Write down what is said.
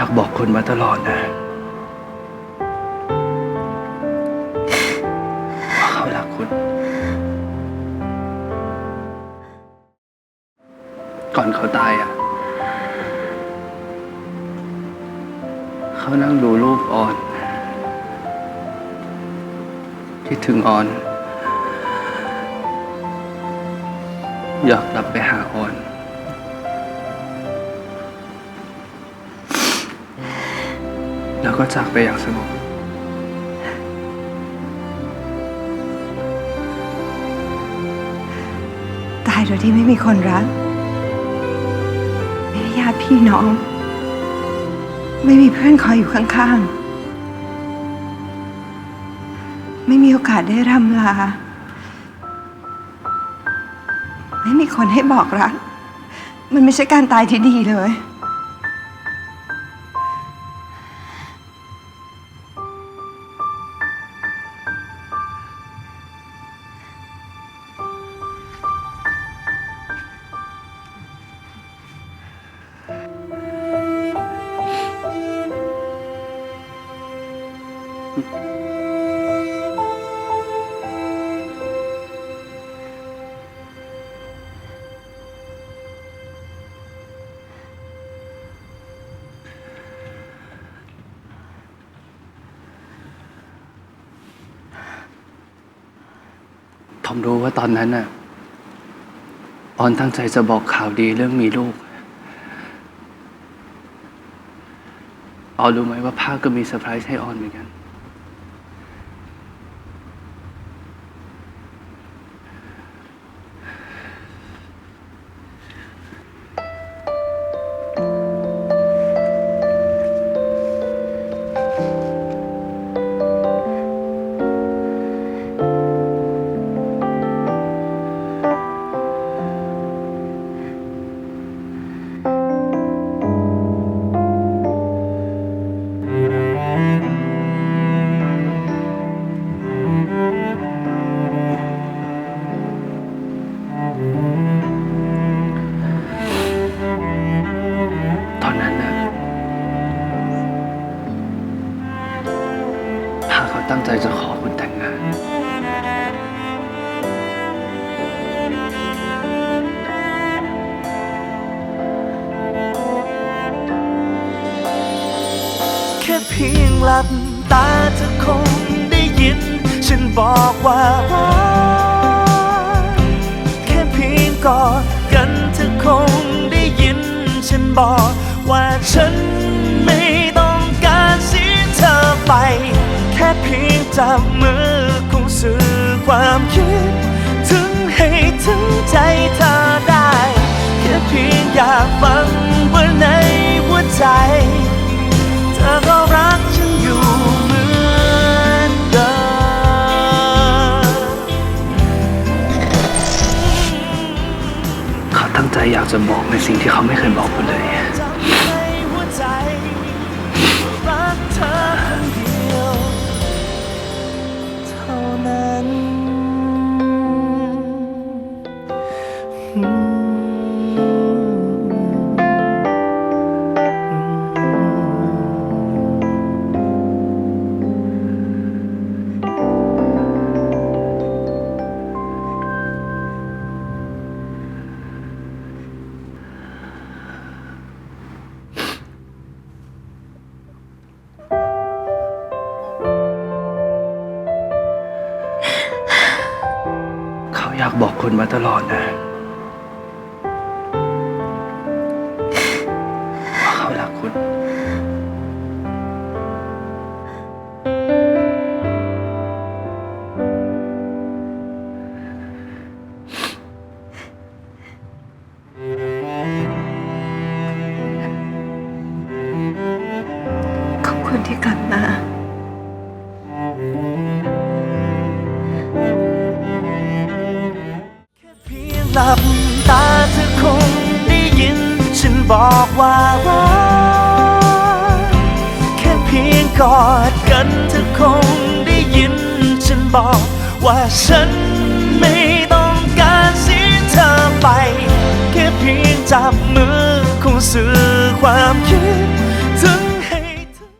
อยากบอกคุณมาตลอดนะว่าเขารักคุณ ก่อนเขาตายอะ เขานั่งดูรูปออน คิดถึงออน อยากกลับไปหาออน แล้วก็จากไปอย่างสงบตายโดยที่ไม่มีคนรัก ไม่มีญาติพี่น้อง ไม่มีเพื่อนคอยอยู่ข้างๆ ไม่มีโอกาสได้รำลา ไม่มีคนให้บอกรัก มันไม่ใช่การตายที่ดีเลย ผมรู้ว่าตอนนั้นน่ะออนตั้งใจจะบอกข่าวดีเรื่องมีลูกออนรู้ไหมว่าภาคก็มีเซอร์ไพรส์ให้ออนเหมือนกัน ใจจะขอคุณแต่งงาน แค่เพียงหลับตาเธอคงได้ยิน ฉันบอกว่ารักแค่เพียงกอดกันเธอคงได้ยิน ฉันบอกว่าฉันไม่ต้อง เพียงจับมือคงสื่อความคิด ถึงให้ถึงใจเธอได้ แค่เพียงอยากฟังว่าในหัวใจ เธอก็รักฉันอยู่เหมือนเดิมเขาตั้งใจอยากจะบอกในสิ่งที่เขาไม่เคยบอกคุณเลย อยากบอกคุณมาตลอดนะว่าเขารักคุณ บอกว่ารักแค่เพียงกอดกันเธอคงได้ยินฉันบอกว่าฉันไม่ต้องการสิ้นเธอไป แค่เพียงจับมือคงสื่อความคิด